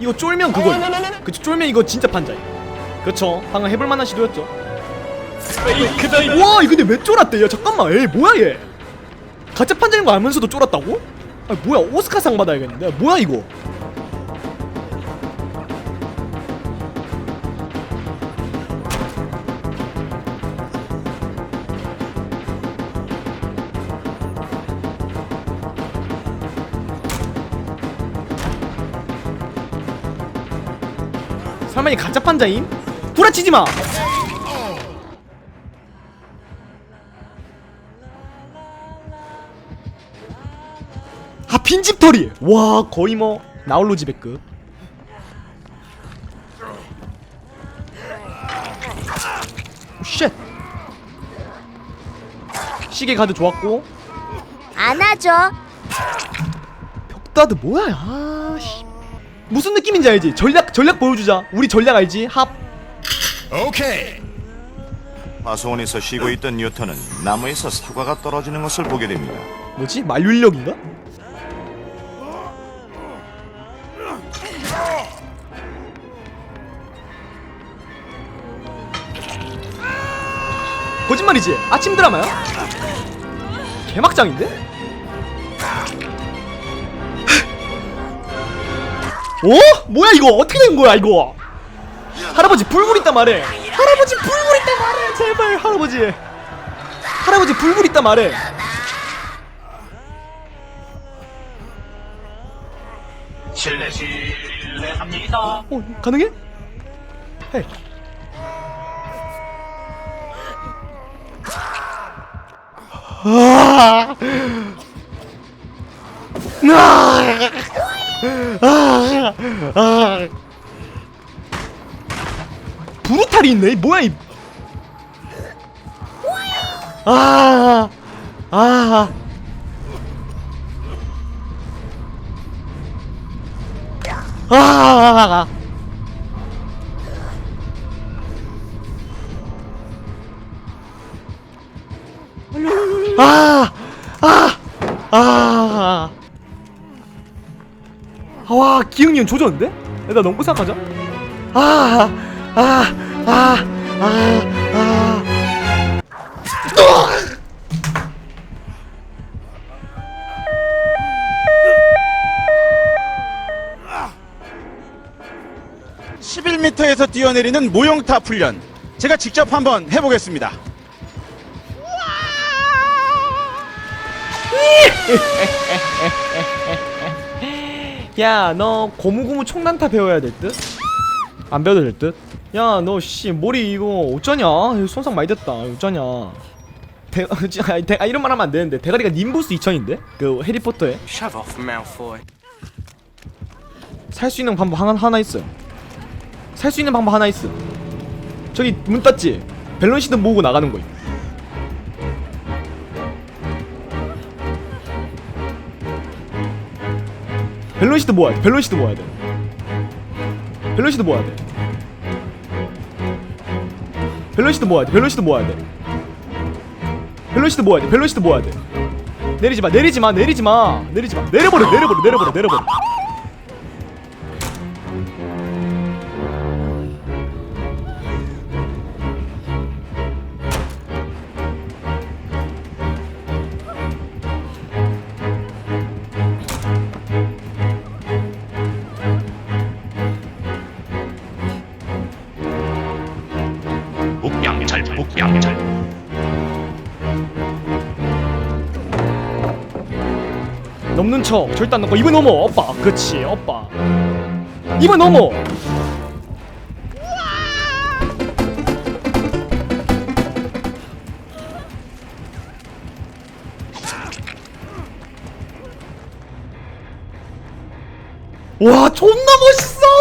이거 쫄면 그거 그쵸 쫄면 이거 진짜 판자이 그쵸? 방금 해볼만한 시도였죠? 와 이거 근데 왜 쫄았대 야 잠깐만 에이 뭐야 얘? 가짜 판자인 거 알면서도 쫄았다고? 아 뭐야 오스카상 받아야겠는데? 뭐야 이거 설마 이 가짜 판자임? 구라치지 마. 아 빈집털이. 와 거의 뭐 나홀로 지배급. 쉣. 시계 가드 좋았고 안아줘. 벽다드 뭐야? 아 씨. 무슨 느낌인지 알지? 전략 전략 보여주자. 우리 전략 알지? 합. 화소원에서 쉬고 있던 뉴턴은 나무에서 사과가 떨어지는 것을 보게 됩니다. 뭐지? 만륜력인가? 거짓말이지? 아침 드라마야? 개막장인데? 어? 뭐야 이거 어떻게 된 거야 이거 할아버지 불굴 있다 말해 할아버지 불굴 있다 말해 제발 할아버지 할아버지 불굴 있다 말해 실례 실례합니다. 어 가능해? 해. 아! 아! 아! 아! 브루탈이 있네. 뭐야 이? 아! 아! 아! 아! 아! 아! 와, 기응님 조졌는데? 일단 넘고 생각하자. 아! 아! 아! 아! 아! 11m에서 뛰어내리는 모형타 훈련 제가 직접 한번 해보겠습니다 야, 너 고무고무 총난타 배워야 될 듯? 안 배워도 될 듯? 야, 너 씨 머리 이거 어쩌냐? 이거 손상 많이 됐다. 어쩌냐? 대, 아, 대, 아, 이런 말 하면 안 되는데 대가리가 님부스 2000인데? 그 해리포터에. 살 수 있는 방법 하나, 하나 있어. 살수 있는 방법 하나 있어. 저기 문 땄지? 밸런시드 모으고 나가는 거야. 밸런시드 모아야 돼. 밸런시드 모아야 돼. 밸런시드 모아야 돼. 밸런시드 모아야 돼. 밸런시드 모아야 돼. 밸런시드 모아야 돼. 밸런시드 모아야 돼. 내리지 마. 내리지 마. 내리지 마. 내리지 마. 내려버려. 내려버려. 내려버려. 내려버려. 북양찰, 북양찰. 넘는 척 절대 안 넘고 입을 넘어 오빠. 그렇지 오빠. 입을 넘어. 와 존나 멋있어